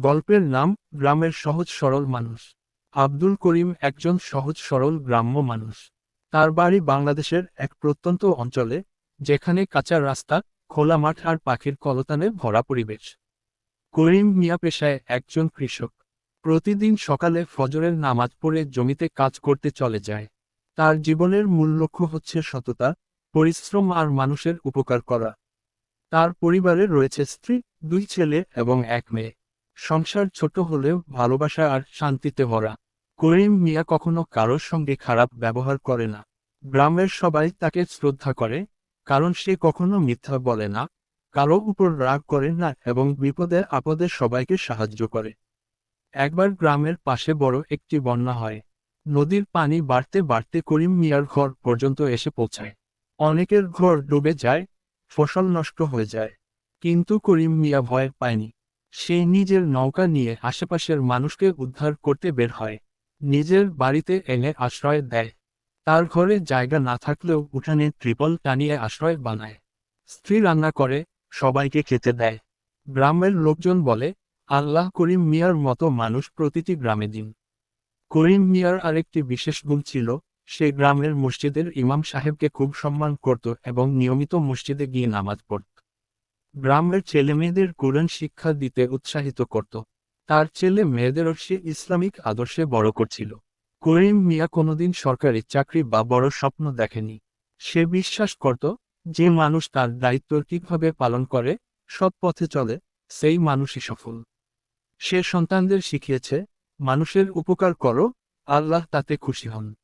গল্পের নাম, গ্রামের সহজ সরল মানুষ। আব্দুল করিম একজন সহজ সরল গ্রাম্য মানুষ। তার বাড়ি বাংলাদেশের এক প্রত্যন্ত অঞ্চলে, যেখানে কাঁচা রাস্তা, খোলা মাঠ আর পাখির কলতানে ভরা পরিবেশ। করিম মিয়া পেশায় একজন কৃষক। প্রতিদিন সকালে ফজরের নামাজ পড়ে জমিতে কাজ করতে চলে যায়। তার জীবনের মূল লক্ষ্য হচ্ছে সততা, পরিশ্রম আর মানুষের উপকার করা। তার পরিবারে রয়েছে স্ত্রী, দুই ছেলে এবং এক মেয়ে। সংসার ছোট হলেও ভালোবাসা আর শান্তিতে ভরা। করিম মিয়া কখনো কারোর সঙ্গে খারাপ ব্যবহার করে না। গ্রামের সবাই তাকে শ্রদ্ধা করে, কারণ সে কখনো মিথ্যা বলে না, কারও উপর রাগ করে না এবং বিপদে আপদে সবাইকে সাহায্য করে। একবার গ্রামের পাশে বড় একটি বন্যা হয়। নদীর পানি বাড়তে বাড়তে করিম মিয়ার ঘর পর্যন্ত এসে পৌঁছায়। অনেকের ঘর ডুবে যায়, ফসল নষ্ট হয়ে যায়। কিন্তু করিম মিয়া ভয় পায়নি। সে নিজের নৌকা নিয়ে আশেপাশের মানুষকে উদ্ধার করতে বের হয়। নিজের বাড়িতে এনে আশ্রয় দেয়। তার ঘরে জায়গা না থাকলেও উঠানে ট্রিপল টানিয়ে আশ্রয় বানায়। স্ত্রী রান্না করে, সবাইকে খেতে দেয়। গ্রামের লোকজন বলে, আল্লাহ করিম মিয়ার মতো মানুষ প্রতিটি গ্রামে দিন। করিম মিয়ার আরেকটি বিশেষ গুণ ছিল, সে গ্রামের মসজিদের ইমাম সাহেবকে খুব সম্মান করত এবং নিয়মিত মসজিদে গিয়ে নামাজ পড়ত। গ্রামের ছেলেমেয়েদের কোরআন শিক্ষা দিতে উৎসাহিত করত। তার ছেলে মেয়েদেরও সে ইসলামিক আদর্শে বড় করছিল। করিম মিয়া কোনোদিন সরকারি চাকরি বা বড় স্বপ্ন দেখেনি। সে বিশ্বাস করত, যে মানুষ তার দায়িত্ব ঠিকভাবে পালন করে, সৎ পথে চলে, সেই মানুষই সফল। সে সন্তানদের শিখিয়েছে, মানুষের উপকার করো, আল্লাহ তাতে খুশি হন।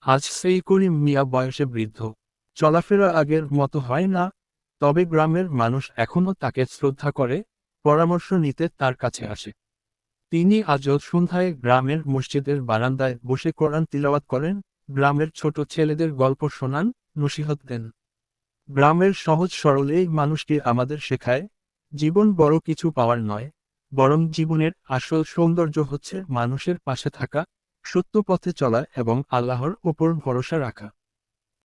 আজ সেই করিম মিয়া বয়সে বৃদ্ধ। চলাফেরা আগের মতো হয় না তবে গ্রামের মানুষ এখনও তাকে শ্রদ্ধা করে, পরামর্শ নিতে তার কাছে আসে। তিনি আজও সন্ধ্যায় গ্রামের মসজিদের বারান্দায় বসে কোরআন তিলাওয়াত করেন, গ্রামের ছোট ছেলেদের গল্প শোনান, নসিহত দেন। গ্রামের সহজ সরল এই মানুষটি আমাদের শেখায়, জীবন বড় কিছু পাওয়ার নয়, বরং জীবনের আসল সৌন্দর্য হচ্ছে মানুষের পাশে থাকা, সত্য পথে চলা এবং আল্লাহর ওপর ভরসা রাখা।